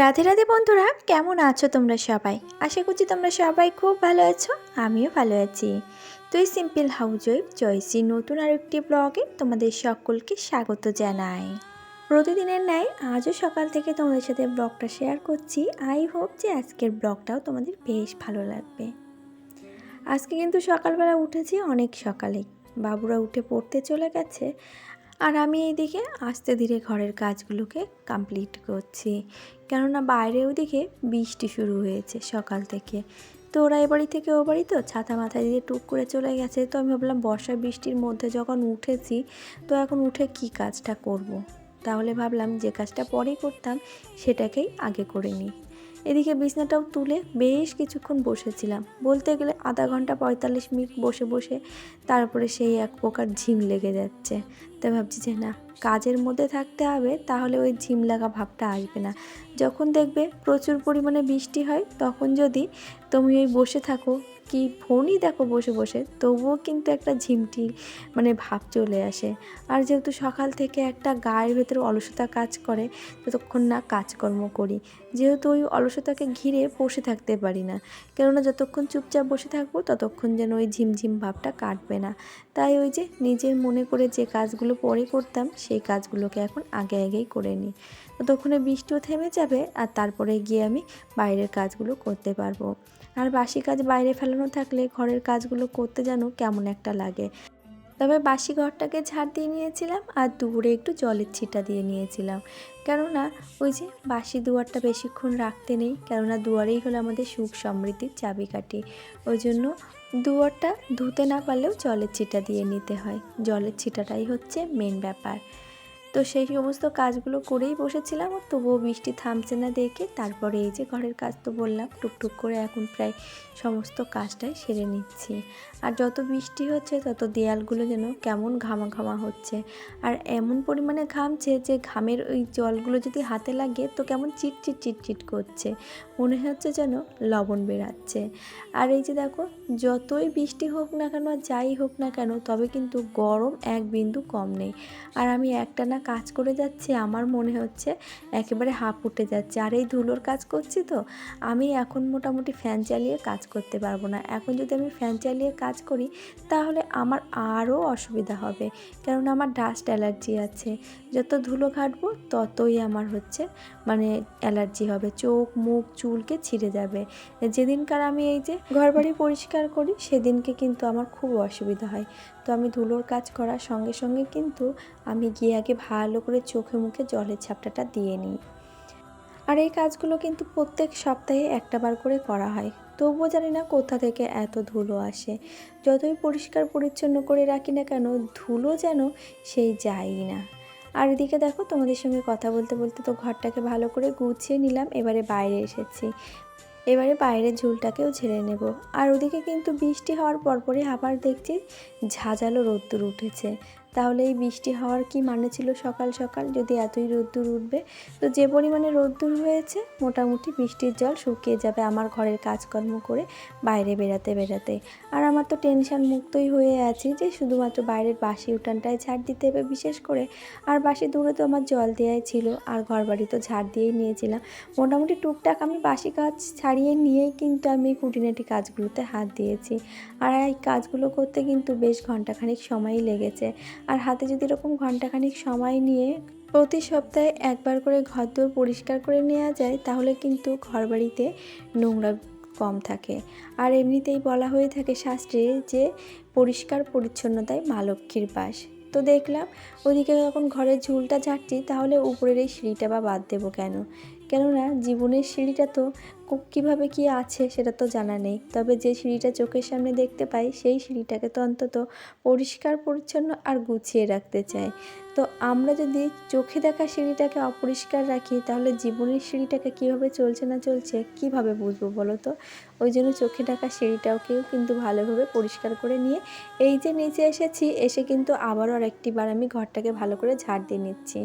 রাধে রাধে বন্ধুরা, কেমন আছো তোমরা সবাই? আশা করছি তোমরা সবাই খুব ভালো আছো, আমিও ভালো আছি। তুই সিম্পল হাউস ওয়াইফ জয়সি নতুন আর একটি ব্লগে তোমাদের সকলকে স্বাগত জানাই। প্রতিদিনের ন্যায় আজও সকাল থেকে তোমাদের সাথে ব্লগটা শেয়ার করছি। আই হোপ যে আজকের ব্লগটাও তোমাদের বেশ ভালো লাগবে। আজকে কিন্তু সকালবেলা উঠেছি অনেক সকালে বাবুরা উঠে পড়তে চলে গেছে। আর আমি এইদিকে আস্তে ধীরে ঘরের কাজগুলোকে কমপ্লিট করছি। কেননা বাইরে ওদিকে বৃষ্টি শুরু হয়েছে সকাল থেকে। তো ওরা এ বাড়ি থেকে ও বাড়ি তো ছাতা মাথায় দিয়ে টুক করে চলে গেছে। তো আমি ভাবলাম বর্ষা বৃষ্টির মধ্যে যখন উঠেছি, তো এখন উঠে কি কাজটা করব। তাহলে ভাবলাম যে কাজটা পরেই করতাম, সেটাকেই আগে করে নিই। এদিকে বিছনাটাও তুলে বেশ কিছুক্ষণ বসেছিলাম। বলতে গেলে আধা ঘণ্টা পঁয়তাল্লিশ মিনিট বসে বসে তারপরে সেই এক প্রকার ঝিম লেগে যাচ্ছে। তাই ভাবছি যে না কাজের মধ্যে থাকতে হবে, তাহলে ওই ঝিম লাগা ভাবটা আসবে না। যখন দেখবে প্রচুর পরিমাণে বৃষ্টি হয়, তখন যদি তুমি ওই বসে থাকো, কি ফোনই দেখো বসে বসে, তবুও কিন্তু একটা ঝিমটি মানে ভাব চলে আসে। আর যেহেতু সকাল থেকে একটা গায়ের ভেতরে অলসতা কাজ করে, ততক্ষণ না কাজকর্ম করি। যেহেতু ওই অলসতাকে ঘিরে বসে থাকতে পারি না, কেননা যতক্ষণ চুপচাপ বসে থাকব, ততক্ষণ যেন ওই ঝিমঝিম ভাবটা কাটবে না। তাই ওই যে নিজের মনে করে যে কাজগুলো পরে করতাম সেই কাজগুলোকে এখন আগে আগেই করে নিই। ততক্ষণে বৃষ্টিও থেমে যাবে আর তারপরে গিয়ে আমি বাইরের কাজগুলো করতে পারব। আর বাসি কাজ বাইরে ফেলানো থাকলে ঘরের কাজগুলো করতে যেন কেমন একটা লাগে। তবে বাসি ঘরটাকে ঝাড় দিয়ে নিয়েছিলাম আর দুপুরে একটু জলের ছিটা দিয়ে নিয়েছিলাম। কেননা ওই যে বাসি দুয়ারটা বেশিক্ষণ রাখতে নেই, কেননা দুয়ারেই হলো আমাদের সুখ সমৃদ্ধির চাবিকাঠি। ওই জন্য দুয়ারটা ধুতে না পারলেও জলের ছিটা দিয়ে নিতে হয়। জলের ছিটাটাই হচ্ছে মেন ব্যাপার। তো সেই সমস্ত কাজগুলো করেই বসেছিলাম তবুও বৃষ্টি থামছে না দেখে তারপরে এই যে ঘরের কাজ তো বললাম, টুকটুক করে এখন প্রায় সমস্ত কাজটাই সেরে নিচ্ছি। আর যত বৃষ্টি হচ্ছে, তত দেয়ালগুলো যেন কেমন ঘামা ঘামা হচ্ছে। আর এমন পরিমাণে ঘামছে যে ঘামের ওই জলগুলো যদি হাতে লাগে, তো কেমন চিট চিট চিটচিট চিটচিট করছে। মনে হচ্ছে যেন লবণ বেরাচ্ছে আর এই যে দেখো, যতই বৃষ্টি হোক না কেন যাই হোক না কেন, তবে কিন্তু গরম এক বিন্দু কম নেই। আর আমি একটা না কাজ করে যাচ্ছি, আমার মনে হচ্ছে একেবারে হাঁপ উঠে যাচ্ছে। আর এই ধুলোর কাজ করছি তো, আমি এখন মোটামুটি ফ্যান চালিয়ে কাজ করতে পারব না। এখন যদি আমি ফ্যান চালিয়ে কাজ করি, তাহলে আমার আরও অসুবিধা হবে। কেননা আমার ডাস্ট অ্যালার্জি আছে। যত ধুলো ঘাটবো, ততই আমার হচ্ছে মানে অ্যালার্জি হবে। চোখ, মুখ চুলকে ছিঁড়ে যাবে। যেদিনকার আমি এই যে ঘর বাড়ি পরিষ্কার করি, সেদিনকে কিন্তু আমার খুব অসুবিধা হয়। তো আমি ধুলোর কাজ করার সঙ্গে সঙ্গে কিন্তু আমি গিয়ে আগে ভালো করে চোখে মুখে জলের ছাপটাটা দিয়ে নিই। আর এই কাজগুলো কিন্তু প্রত্যেক সপ্তাহে একটা বার করে করা হয়। তবুও জানি না কোথা থেকে এত ধুলো আসে। যতই পরিষ্কার পরিচ্ছন্ন করে রাখি না কেন, ধুলো যেন সেই যায়ই না। আর এদিকে দেখো তোমাদের সঙ্গে কথা বলতে বলতে তো ঘরটাকে ভালো করে গুছিয়ে নিলাম, এবারে বাইরে এসেছি। এবারে বাইরের ঝুলটাকেও ঝেড়ে নেব। আর ওদিকে কিন্তু বৃষ্টি হওয়ার পরপরই আবার দেখছি ঝাঁঝালো রোদ্দুর উঠেছে। তাহলে এই বৃষ্টি হওয়ার কি মানে ছিল সকাল সকাল? যদি এতই রোদ্দুর উঠবে, তো যে পরিমাণে রোদ্দুর হয়েছে, মোটামুটি বৃষ্টির জল শুকিয়ে যাবে আমার ঘরের কাজকর্ম করে বাইরে বেরাতে বেরাতে আর আমার তো টেনশন মুক্তই হয়ে আছি যে শুধুমাত্র বাইরের বাসি উঠানটায় ঝাড় দিতে হবে বিশেষ করে। আর বাসি দূরে তো আমার জল দেওয়াই ছিল, আর ঘর বাড়ি তো ঝাড় দিয়েই নিয়েছিলাম। মোটামুটি টুকটাক আমি বাসি কাজ ছাড়িয়ে নিয়েই কিন্তু আমি খুঁটিনাটি কাজগুলোতে হাত দিয়েছি। আর এই কাজগুলো করতে কিন্তু বেশ ঘন্টাখানিক সময়ই লেগেছে। আর হাতে যদি এরকম ঘন্টাখানিক সময় নিয়ে প্রতি সপ্তাহে একবার করে ঘরদোর পরিষ্কার করে নেওয়া যায়, তাহলে কিন্তু ঘরবাড়িতে নোংরা কম থাকে। আর এমনিতেই বলা হয়ে থাকে শাস্ত্রে যে পরিষ্কার পরিচ্ছন্নতায় মা লক্ষ্মীর বাস। তো দেখলাম, ওদিকে যখন ঘরের ঝুলটা ঝাড়ছি, তাহলে উপরের এই সিঁড়িটা বা বাদ দেবো কেন? কেননা জীবনের সিঁড়িটা তো কীভাবে কি আছে সেটা তো জানা নেই। তবে যে সিঁড়িটা চোখের সামনে দেখতে পাই, সেই সিঁড়িটাকে তো অন্তত পরিষ্কার, পরিচ্ছন্ন আর গুছিয়ে রাখতে চাই। তো আমরা যদি চোখে দেখা সিঁড়িটাকে অপরিষ্কার রাখি, তাহলে জীবনের সিঁড়িটাকে কীভাবে চলছে না চলছে কীভাবে বুঝব বলো তো? ওই জন্য চোখে ঢাকা সিঁড়িটাকেও কিন্তু ভালোভাবে পরিষ্কার করে নিয়ে, এই যে নিচে এসেছি, এসে কিন্তু আবারও আরেকটি বার আমি ঘরটাকে ভালো করে ঝাড় দিয়ে নিচ্ছি।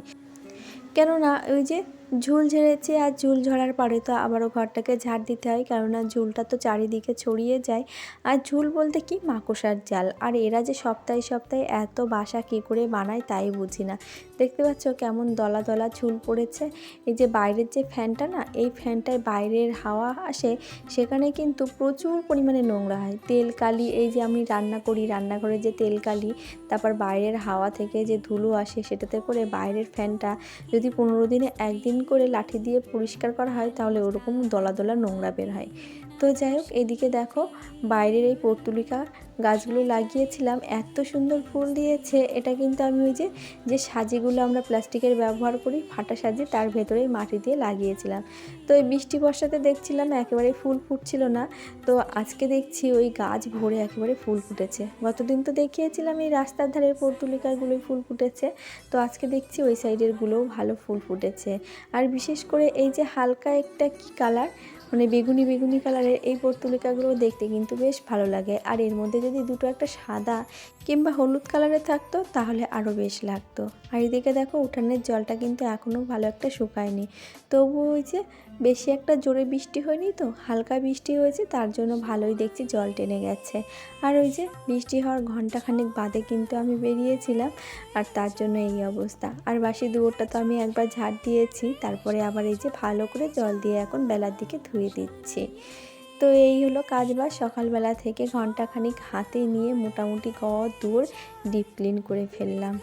কেননা ওই যে ঝুল ঝেড়েছি আর ঝুল ঝরার পরে তো আবারও ঘরটাকে ঝাড় দিতে হয়, কেননা ঝুলটা তো চারিদিকে ছড়িয়ে যায়। আর ঝুল বলতে কি? মাকড়সার জাল। আর এরা যে সপ্তাহে সপ্তাহে এত বাসা কী করে বানায় তাই বুঝি না। দেখতে পাচ্ছ কেমন দলা দলা ঝুল পড়েছে। এই যে বাইরের যে ফ্যানটা না, এই ফ্যানটায় বাইরের হাওয়া আসে, সেখানে কিন্তু প্রচুর পরিমাণে নোংরা হয়। তেল কালি, এই যে আমি রান্না করি, রান্নাঘরে যে তেল কালি, তারপর বাইরের হাওয়া থেকে যে ধুলো আসে, সেটাতে করে বাইরের ফ্যানটা যদি পনেরো দিনে একদিন করে লাঠি দিয়ে পরিষ্কার করা হয় তাহলে ওরকম দলা দলা নোংরা বের হয়। তো যাই হোক, এদিকে দেখো বাইরের এই পর্তুলিকা গাছগুলো লাগিয়েছিলাম। এত সুন্দর ফুল দিয়েছে। এটা কিন্তু আমি ওই যে যে সাজিগুলো আমরা প্লাস্টিকের ব্যবহার করি, ফাটা সাজি, তার ভেতরেই মাটি দিয়ে লাগিয়েছিলাম। তো এই বৃষ্টি বর্ষাতে দেখছিলাম একেবারে ফুল ফুটছিল না। তো আজকে দেখছি ওই গাছ ভরে একেবারে ফুল ফুটেছে। গতদিন তো দেখিয়েছিলাম এই রাস্তার ধারের পর্তুলিকাগুলোই ফুল ফুটেছে। তো আজকে দেখছি ওই সাইডেরগুলোও ভালো ফুল ফুটেছে। আর বিশেষ করে এই যে হালকা একটা কি কালার মানে বেগুনি বেগুনি কালারের এই পর্তুলিকাগুলো দেখতে কিন্তু বেশ ভালো লাগে। আর এর মধ্যে যদি দুটো একটা সাদা কিংবা হলুদ কালারের থাকতো, তাহলে আরও বেশ লাগতো। আর এদিকে দেখো, উঠানের জলটা কিন্তু এখনও ভালো একটা শুকায়নি। তবু ওই যে বেশি একটা জোরে বৃষ্টি হয়নি তো, হালকা বৃষ্টি হয়েছে, তার জন্য ভালোই দেখছি জল টেনে গেছে। আর ওই যে বৃষ্টি হওয়ার ঘন্টাখানেক বাদে কিন্তু আমি বেরিয়েছিলাম, আর তার জন্য এই অবস্থা। আর বাসি দুয়ারটা তো আমি একবার ঝাড় দিয়েছি, তারপরে আবার এই যে ভালো করে জল দিয়ে এখন বেলার দিকে ধুয়ে দিচ্ছি। তো এই হলো কাজ বাজ। সকালবেলা থেকে ঘন্টাখানিক হাতে নিয়ে মোটামুটি ঘর দূর ডিপ ক্লিন করে ফেললাম।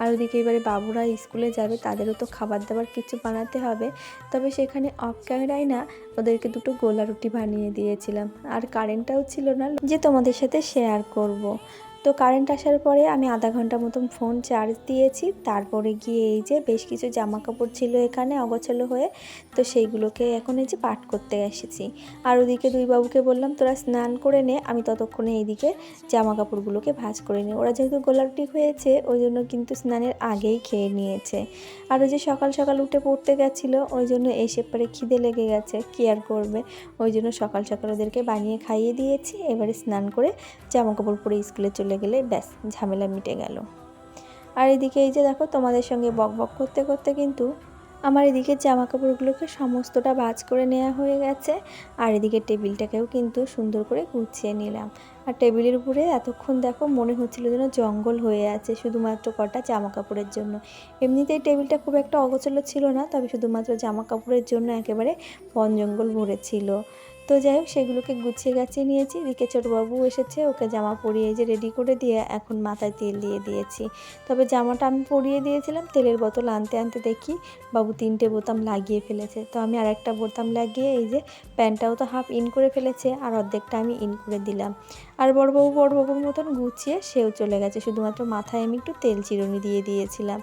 আর ওদিকে এবারে বাবুরা স্কুলে যাবে, তাদেরও তো খাবার দাবার কিছু বানাতে হবে। তবে সেখানে অফ ক্যামেরায় না, ওদেরকে দুটো গোলা রুটি বানিয়ে দিয়েছিলাম। আর কারেন্টটাও ছিল না, যে তোমাদের সাথে শেয়ার করব। তো কারেন্ট আসার পরে আমি আধা ঘণ্টা মতন ফোন চার্জ দিয়েছি। তারপরে গিয়ে এই যে বেশ কিছু জামা কাপড় ছিল এখানে অগোছালো হয়ে, তো সেইগুলোকে এখন এই যে পাঠ করতে এসেছি। আর ওদিকে দুই বাবুকে বললাম, তোরা স্নান করে নে, আমি ততক্ষণে এইদিকে জামা কাপড়গুলোকে ভাজ করে নিই। ওরা যেহেতু গোলাপটি হয়েছে, ওই জন্য কিন্তু স্নানের আগেই খেয়ে নিয়েছে। আর ওই যে সকাল সকাল উঠে পড়তে গেছিল, ওই জন্য এসে পরে খিদে লেগে গেছে, কি আর করবে? ওই জন্য সকাল সকাল ওদেরকে বানিয়ে খাইয়ে দিয়েছি, এবারে স্নান করে জামা কাপড় পরে স্কুলে চলে গেলে ব্যাস, ঝামেলা মিটে গেল। আর এদিকে এই যে দেখো, তোমাদের সঙ্গে বক বক করতে করতে কিন্তু আমার এদিকে জামা কাপড়গুলোকে সমস্তটা বাজ করে নেওয়া হয়ে গেছে। আর এদিকে টেবিলটাকেও কিন্তু সুন্দর করে গুছিয়ে নিলাম। আর টেবিলের উপরে এতক্ষণ দেখো মনে হচ্ছিল যেন জঙ্গল হয়ে আছে শুধুমাত্র কটা জামা কাপড়ের জন্য। এমনিতেই টেবিলটা খুব একটা অগোছালো ছিল না, তবে শুধুমাত্র জামা কাপড়ের জন্য একেবারে বন জঙ্গল ভরে ছিল। তো যাই হোক, সেগুলোকে গুছিয়ে গাছিয়ে নিয়েছি। এদিকে ছোটোবাবু এসেছে, ওকে জামা পরিয়ে যে রেডি করে দিয়ে এখন মাথায় তেল দিয়ে দিয়েছি। তবে জামাটা আমি পরিয়ে দিয়েছিলাম, তেলের বোতল আনতে আনতে দেখি বাবু তিনটে বোতাম লাগিয়ে ফেলেছে। তো আমি আর একটা বোতাম লাগিয়ে এই যে প্যান্টটাও তো হাফ ইন করে ফেলেছে, আর অর্ধেকটা আমি ইন করে দিলাম। আর বড়বাবু বড়বাবুর মতন গুছিয়ে সেও চলে গেছে, শুধুমাত্র মাথায় আমি একটু তেল চিরুনি দিয়ে দিয়েছিলাম।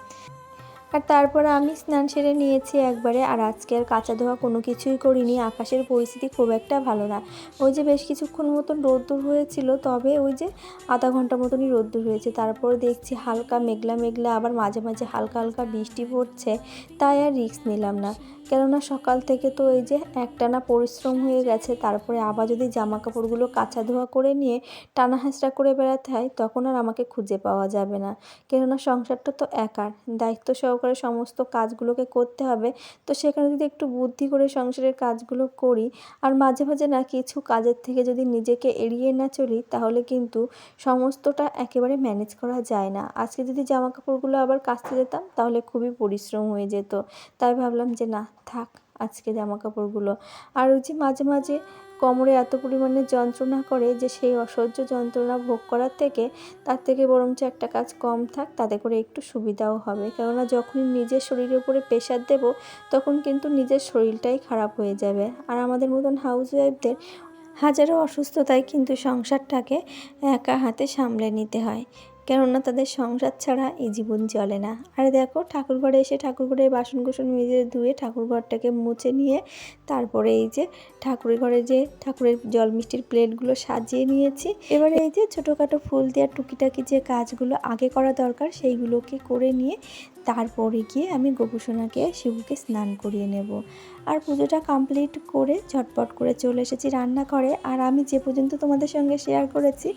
আর তারপরে আমি স্নান সেরে নিয়েছি একবারে, আর আজকে আর কাঁচা ধোয়া কোনো কিছুই করিনি। আকাশের পরিস্থিতি খুব একটা ভালো না। ওই যে বেশ কিছুক্ষণ মতন রোদ্দুর হয়েছিল, তবে ওই যে আধা ঘণ্টা মতনই রোদ্দুর হয়েছে। তারপর দেখছি হালকা মেঘলা মেঘলা, আবার মাঝে মাঝে হালকা হালকা বৃষ্টি পড়ছে, তাই আর রিক্স নিলাম না। কেননা সকাল থেকে তো এই যে একটানা পরিশ্রম হয়ে গেছে, তারপরে আবার যদি জামা কাপড়গুলো কাঁচা ধোয়া করে নিয়ে টানা হাঁচড়া করে বেড়াতে হয়, তখন আর আমাকে খুঁজে পাওয়া যাবে না। কেননা সংসারটা তো একার, দায়িত্ব সহকারে সমস্ত কাজগুলোকে করতে হবে। তো সেখানে যদি একটু বুদ্ধি করে সংসারের কাজগুলো করি, আর মাঝে মাঝে না কিছু কাজের থেকে যদি নিজেকে এড়িয়ে না চলি, তাহলে কিন্তু সমস্তটা একেবারে ম্যানেজ করা যায় না। আজকে যদি জামা কাপড়গুলো আবার কাচতে যেতাম, তাহলে খুবই পরিশ্রম হয়ে যেত। তাই ভাবলাম যে না থাক আজকে জামা কাপড়গুলো আর ওই যে মাঝে মাঝে কোমরে এত পরিমাণে যন্ত্রণা করে যে সেই অসহ্য যন্ত্রণা ভোগ করার থেকে, তার থেকে বরঞ্চ একটা কাজ কম থাক, তাতে করে একটু সুবিধাও হবে। কেননা যখনই নিজের শরীরের উপরে প্রেশার দেব, তখন কিন্তু নিজের শরীরটাই খারাপ হয়ে যাবে। আর আমাদের মতন হাউস ওয়াইফদের হাজারো অসুস্থতায় কিন্তু সংসারটাকে একা হাতে সামলে নিতে হয়। কেননা তাদের সংসার ছাড়া এই জীবন চলে না। আর দেখো, ঠাকুরঘরে এসে ঠাকুরঘরে বাসন কুসন মেজে ধুয়ে ঠাকুরঘরটাকে মুছে নিয়ে তারপরে এই যে ঠাকুরের ঘরে যে ঠাকুরের জল মিষ্টির প্লেটগুলো সাজিয়ে নিয়েছি। এবারে এই যে ছোটোখাটো ফুল দেওয়ার টুকিটাকি যে কাজগুলো আগে করা দরকার, সেইগুলোকে করে নিয়ে তারপরে গিয়ে আমি গোপুসোনাকে শিবুকে স্নান করিয়ে নেব। আর পুজোটা কমপ্লিট করে ঝটপট করে চলে এসেছি রান্নাঘরে। আর আমি যে পর্যন্ত তোমাদের সঙ্গে শেয়ার করেছি,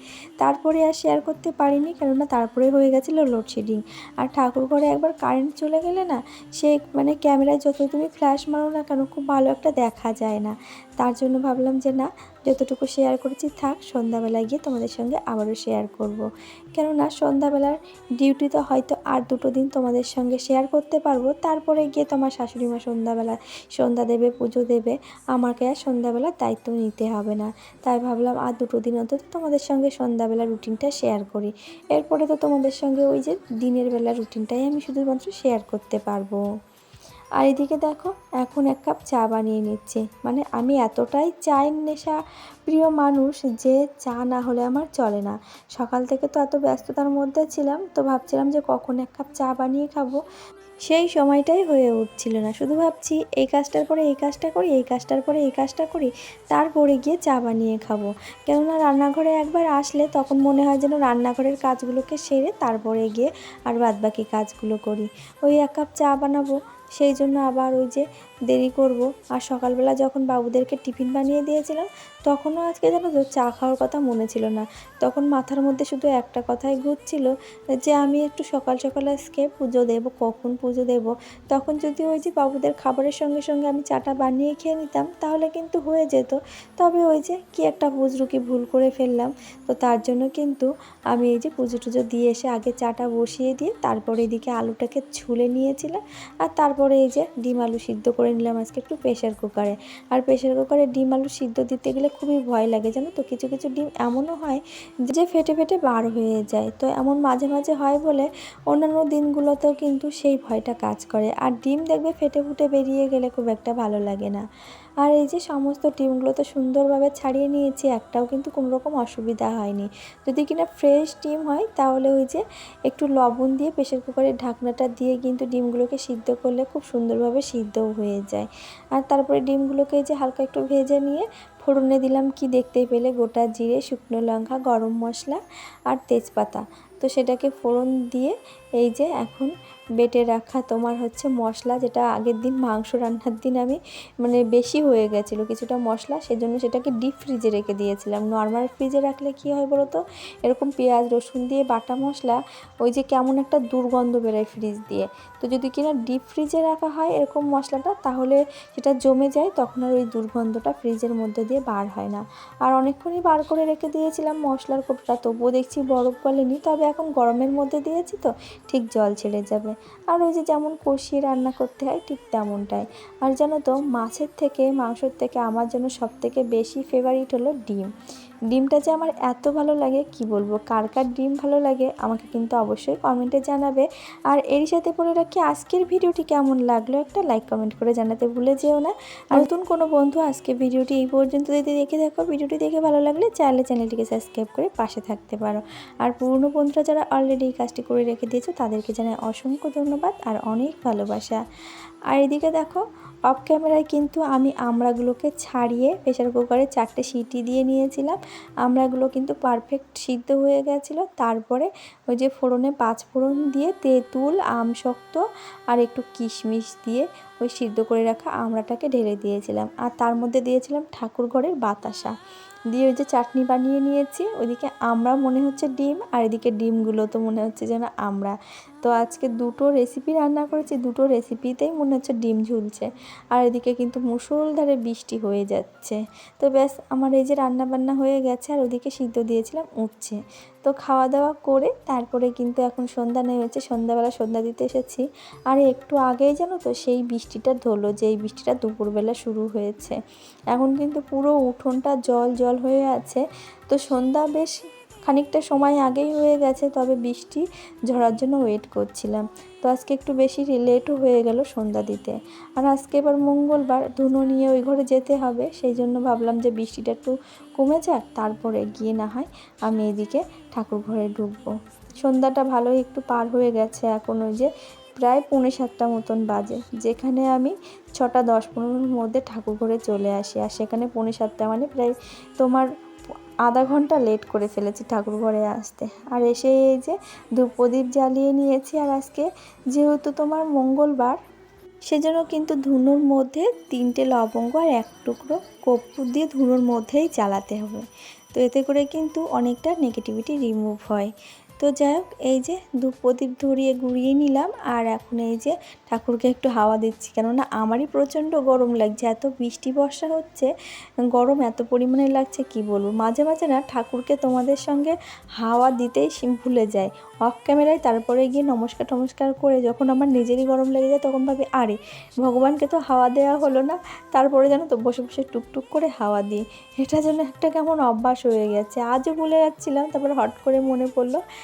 তারপরে আর শেয়ার করতে পারিনি, কেননা তারপরে হয়ে গেছিল লোডশেডিং আর ঠাকুর ঘরে একবার কারেন্ট চলে গেলে না, সে মানে ক্যামেরায় যত তুমি ফ্ল্যাশ মারো না কেন, খুব ভালো একটা দেখা যায় না। তার জন্য ভাবলাম যে না যতটুকু শেয়ার করেছি থাক, সন্ধ্যাবেলায় গিয়ে তোমাদের সঙ্গে আবারও শেয়ার করব। কেননা সন্ধ্যাবেলার ডিউটিতে হয়তো আর দুটো দিন তোমাদের সঙ্গে শেয়ার করতে পারব। তারপরে গিয়ে তোমার শাশুড়ি মা সন্ধ্যাবেলা, সন্ধ্যা দেবে, পুজো দেবে, আমাকে আর সন্ধ্যাবেলার দায়িত্ব নিতে হবে না। তাই ভাবলাম আর দুটো দিন অন্তত তোমাদের সঙ্গে সন্ধ্যাবেলা রুটিনটা শেয়ার করি। এরপরে তো তোমাদের সঙ্গে ওই যে দিনের বেলা রুটিনটাই আমি শুধুমাত্র শেয়ার করতে পারব। আর এদিকে দেখো, এখন এক কাপ চা বানিয়ে নিচ্ছে। মানে আমি এতটাই চায়ের নেশা প্রিয় মানুষ যে চা না হলে আমার চলে না। সকাল থেকে তো এত ব্যস্ততার মধ্যে ছিলাম, তো ভাবছিলাম যে কখন এক কাপ চা বানিয়ে খাব। সেই সময়টাই হয়ে উঠছিল না। শুধু ভাবছি, এই কাজটার পরে এই কাজটা করি, এই কাজটার পরে এই কাজটা করি, তারপরে গিয়ে চা বানিয়ে খাব। কেননা রান্নাঘরে একবার আসলে তখন মনে হয় যেন রান্নাঘরের কাজগুলোকে সেরে তারপরে গিয়ে আর বাদবাকি কাজগুলো করি। ওই এক কাপ চা বানাবো সেই জন্য আবার ওই যে দেরি করব। আর সকালবেলা যখন বাবুদেরকে টিফিন বানিয়ে দিয়েছিলাম, তখনও আজকে জানো তো চা খাওয়ার কথা মনে ছিল না। তখন মাথার মধ্যে শুধু একটা কথাই ঘুরছিল যে, আমি একটু সকাল সকাল আজকে পুজো দেব, কখন পুজো দেব। তখন যদি ওই যে বাবুদের খাবারের সঙ্গে সঙ্গে আমি চাটা বানিয়ে খেয়ে নিতাম, তাহলে কিন্তু হয়ে যেত। তবে ওই যে কি একটা বুজরুকি ভুল করে ফেললাম। তো তার জন্য কিন্তু আমি এই যে পুজো টুজো দিয়ে এসে আগে চাটা বসিয়ে দিয়ে তারপরে এদিকে আলুটাকে ছুলে নিয়েছিলাম। আর তারপরে এই যে ডিম আলু সিদ্ধ করে নিলাম আজকে একটু প্রেশার কুকারে আর প্রেশার কুকারে ডিম আলু সিদ্ধ দিতে গেলে খুবই ভয় লাগে, জানো তো? কিছু কিছু ডিম এমনও হয় যে ফেটে ফেটে বার হয়ে যায়। তো এমন মাঝে মাঝে হয় বলে অন্যান্য দিনগুলোতেও কিন্তু সেই ভয়টা কাজ করে। আর ডিম দেখবে ফেটে, ফুটে বেরিয়ে গেলে খুব একটা ভালো লাগে না। আর এই যে সমস্ত ডিমগুলো তো সুন্দরভাবে ছাড়িয়ে নিয়েছি, একটাও কিন্তু কোনো রকম অসুবিধা হয়নি। যদি কিনা ফ্রেশ ডিম হয়, তাহলে ওই যে একটু লবণ দিয়ে প্রেশার কুকারের ঢাকনাটা দিয়ে কিন্তু ডিমগুলোকে সিদ্ধ করলে খুব সুন্দরভাবে সিদ্ধও হয়ে যায়। আর তারপরে ডিমগুলোকে যে হালকা একটু ভেজে নিয়ে ফোড়নে দিলাম কি দেখতে পেলে, গোটা জিরে, শুকনো লঙ্কা, গরম মশলা আর তেজপাতা। তো সেটাকে ফোড়ন দিয়ে এই যে এখন বেটে রাখা তোমার হচ্ছে মশলা, যেটা আগের দিন মাংস রান্নার দিন আমি মানে বেশি হয়ে গেছিল কিছুটা মশলা, সেজন্য সেটাকে ডিপ ফ্রিজে রেখে দিয়েছিলাম। নর্মাল ফ্রিজে রাখলে কী হয় বলো তো এরকম পেঁয়াজ, রসুন দিয়ে বাটা মশলা, ওই যে কেমন একটা দুর্গন্ধ বেরোয় ফ্রিজ দিয়ে। তো যদি কিনা ডিপ ফ্রিজে রাখা হয় এরকম মশলাটা, তাহলে সেটা জমে যায়, তখন আর ওই দুর্গন্ধটা ফ্রিজের মধ্যে দিয়ে বার হয় না। আর অনেকক্ষণই বার করে রেখে দিয়েছিলাম মশলার কোপটা তবুও দেখছি বরফ বলেনি তবে এখন গরমের মধ্যে দিয়েছি তো, ঠিক জল ছেড়ে যাবে। আর ওই যে যেমন কষিয়ে রান্না করতে হয় ঠিক তেমনটাই। আর জানো তো, মাছের থেকে, মাংসর থেকে আমার জন্য সবথেকে বেশি ফেভারিট হলো ডিম। ডিমটা যে আমার এত ভালো লাগে কি বলব? কার কার ডিম ভালো লাগে আমাকে কিন্তু অবশ্যই কমেন্টে জানাবে। আর এরই সাথে পরে রাখি আজকের ভিডিওটি কেমন লাগল একটা লাইক কমেন্ট করে জানাতে ভুলে যেও না। আর নতুন কোনো বন্ধু আজকে ভিডিওটি এই পর্যন্ত যদি দেখে দেখো ভিডিওটি দেখে ভালো লাগলে চাইলে চ্যানেলটিকে সাবস্ক্রাইব করে পাশে থাকতে পারো। আর পুরনো বন্ধুরা যারা অলরেডি এই কাজটি করে রেখে দিয়েছ তাদেরকে জানাই অসংখ্য ধন্যবাদ আর অনেক ভালোবাসা। আর এদিকে দেখো অফ ক্যামেরায় কিন্তু আমি আমড়াগুলোকে ছাড়িয়ে প্রেশার কুকারে চারটে সিটি দিয়ে নিয়েছিলাম। আমড়াগুলো কিন্তু পারফেক্ট সিদ্ধ হয়ে গেছিল। তারপরে ওই যে ফোড়নে পাঁচ ফোড়ন দিয়ে তেঁতুল, আমশক্ত আর একটু কিশমিশ দিয়ে ওই সিদ্ধ করে রাখা আমড়াটাকে ঢেলে দিয়েছিলাম আর তার মধ্যে দিয়েছিলাম ঠাকুর ঘরের বাতাসা। দিয়ে ওই যে চাটনি বানিয়ে নিয়েছি, ওইদিকে আমরা মনে হচ্ছে ডিম আর এদিকে ডিমগুলো তো মনে হচ্ছে যেন আমরা তো আজকে দুটো রেসিপি রান্না করেছি, দুটো রেসিপিতেই মনে হচ্ছে ডিম ঝুলছে আর এদিকে কিন্তু মুসলধারে বৃষ্টি হয়ে যাচ্ছে। তো ব্যাস, আমার এই যে রান্না বান্না হয়ে গেছে আর ওদিকে সিদ্ধ দিয়েছিলাম উঠছে তো খাওয়া দাওয়া করে তারপরে কিন্তু এখন সন্ধ্যা নেমেছে, সন্ধ্যাবেলা সন্ধ্যা দিতে এসেছি। আর একটু আগেই জানো তো সেই বৃষ্টিটা ধরলো যে এই বৃষ্টিটা দুপুরবেলা শুরু হয়েছে। এখন কিন্তু পুরো উঠোনটা জল জল হয়ে আছে। তো সন্ধ্যা বেশ খানিকটা সময় আগেই হয়ে গেছে, তবে বৃষ্টি ঝরার জন্য ওয়েট করছিলাম। তো আজকে একটু বেশি লেটও হয়ে গেল সন্ধ্যা দিতে। আর আজকে এবার মঙ্গলবার ধুনো নিয়ে ওই ঘরে যেতে হবে, সেই জন্য ভাবলাম যে বৃষ্টিটা একটু কমে যাক, তারপরে গিয়ে না হয় আমি এদিকে ঠাকুর ঘরে ঢুকবো। সন্ধ্যাটা ভালোই একটু পার হয়ে গেছে এখন ওই যে প্রায় পৌনে সাতটা মতন বাজে, যেখানে আমি ছটা দশ পনেরোর মধ্যে ঠাকুর ঘরে চলে আসি, আর সেখানে পৌনে সাতটা মানে প্রায় তোমার আধা ঘণ্টা লেট করে ফেলেছি ঠাকুর ঘরে আসতে। আর এসে এই যে ধূপদীপ জ্বালিয়ে নিয়েছি আর আজকে যেহেতু তোমার মঙ্গলবার, সেজন্য কিন্তু ধুনোর মধ্যে তিনটে লবঙ্গ আর এক টুকরো কর্পূর দিয়ে ধুনোর মধ্যেই জ্বালাতে হবে। তো এতে করে কিন্তু অনেকটা নেগেটিভিটি রিমুভ হয়। তো যাই হোক, এই যে ধূপ প্রদীপ ধরিয়ে গুড়িয়ে নিলাম, আর এখন এই যে ঠাকুরকে একটু হাওয়া দিচ্ছি, কেননা আমারই প্রচণ্ড গরম লাগছে, এত বৃষ্টি বর্ষা হচ্ছে, গরম এত পরিমাণে লাগছে, কি বলব? মাঝে মাঝে না ঠাকুরকে তোমাদের সঙ্গে হাওয়া দিতেই ভুলে যায় অফ ক্যামেরায় তারপরে গিয়ে নমস্কার টমস্কার করে যখন আমার নিজেরই গরম লেগে যায়, তখন ভাবি, আরে, ভগবানকে তো হাওয়া দেওয়া হলো না, তারপরে যেন তো বসে বসে টুকটুক করে হাওয়া দিই। এটা যেন একটা কেমন অভ্যাস হয়ে গেছে। আজও ভুলে যাচ্ছিলাম, তারপরে হট করে মনে পড়ল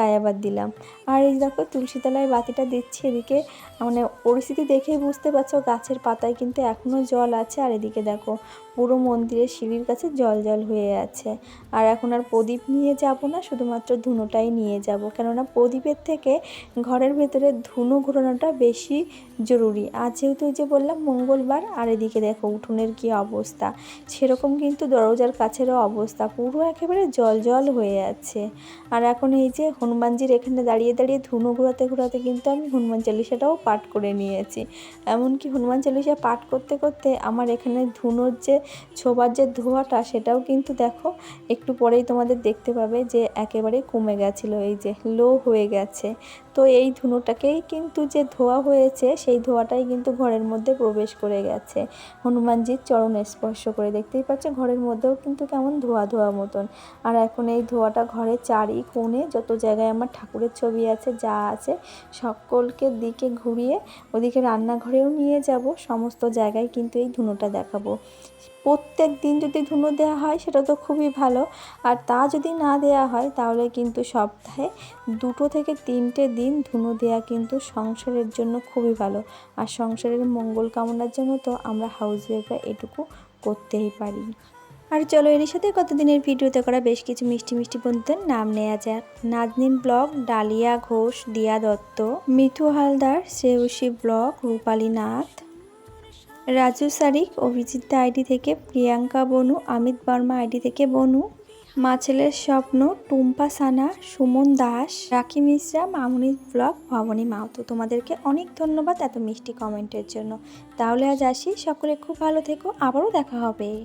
তাই আবার দিলাম। আর এই দেখো, তুলসী তলায় বাতিটা দিচ্ছি এদিকে। মানে পরিস্থিতি দেখেই বুঝতে পারছ, গাছের পাতায় কিন্তু এখনও জল আছে। আর এদিকে দেখো, পুরো মন্দিরের সিঁড়ির কাছে জল জল হয়ে আছে। আর এখন আর প্রদীপ নিয়ে যাব না, শুধুমাত্র ধুনোটাই নিয়ে যাব। কেননা প্রদীপের থেকে ঘরের ভেতরে ধুনো ঘোরানোটা বেশি জরুরি। আর যেহেতু যে বললাম, মঙ্গলবার, আর এদিকে দেখো, উঠোনের কী অবস্থা। সেরকম কিন্তু দরজার কাছেরও অবস্থা। পুরো একেবারে জল জল হয়ে আছে। আর এখন এই যে হনুমানজির এখানে দাঁড়িয়ে দাঁড়িয়ে ধুনো ঘোরাতে ঘোরাতে কিন্তু আমি হনুমান চালিশাটাও পাঠ করে নিয়েছি। এমনকি হনুমান চালিশা পাঠ করতে করতে আমার এখানে ধুনোর যে ছোবার যে ধোঁয়াটা সেটাও কিন্তু দেখো, একটু পরেই তোমাদের দেখতে পাবে যে একেবারে কমে গেছিল, এই যে লো হয়ে গেছে। তো এই ধুনোটাকেই কিন্তু যে ধোয়া হয়েছে, সেই ধোয়াটাই কিন্তু ঘরের মধ্যে প্রবেশ করে গেছে। হনুমানজির চরণ স্পর্শ করে দেখতেই পাচ্ছে, ঘরের মধ্যেও কিন্তু কেমন ধোয়া ধোয়া মতন। আর এখন এই ধোয়াটা ঘরে চারি কোণে যত জায়গায় আমার ঠাকুরের ছবি আছে, যা আছে, সকলকে দিকে ঘুরিয়ে ওদিকে রান্নাঘরেও নিয়ে যাব। সমস্ত জায়গায় কিন্তু এই ধুনোটা দেখাবো। প্রত্যেক দিন যদি ধুনো দেওয়া হয়, সেটা তো খুবই ভালো। আর তা যদি না দেওয়া হয়, তাহলে কিন্তু সপ্তাহে দুটো থেকে তিনটে দিন ধুনো দেওয়া কিন্তু সংসারের জন্য খুবই ভালো। আর সংসারের মঙ্গল কামনার জন্য তো আমরা হাউস ওয়াইফরা এটুকু করতেই পারি। আর চলো এর সাথে কতদিনের ভিডিওতে করা বেশ কিছু মিষ্টি মিষ্টি বন্ধুদের নাম নেওয়া যাক। Naznin blog, Dalia Ghosh, Diya Dutta, Mithu Haldar, Shreyasi blog, Rupali Nath, Raju Sarik, Abhijit ID থেকে প্রিয়াঙ্কা বনু, অমিত বর্মা আইডি থেকে বনু মা ছেলের স্বপ্ন, টুম্পা সানা, সুমন দাস, রাখি মিশ্রা মামুনি ব্লগ, ভবনী মাহাতো তোমাদেরকে অনেক ধন্যবাদ এত মিষ্টি কমেন্টের জন্য। তাহলে আজ আসি। সকলে খুব ভালো থেকো। আবারও দেখা হবে।